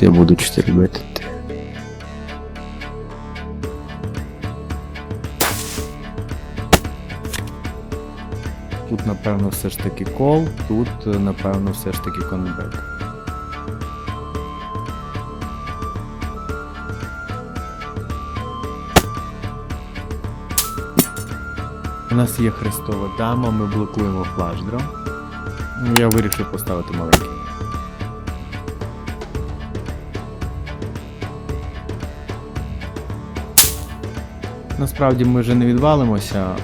Я буду 4 бити. Тут, напевно, все ж таки кол, тут, напевно, все ж таки конбет. У нас є хрестова дама, ми блокуємо флашдро. Ну, Я вирішив поставити маленький. Насправді ми вже не відвалимося.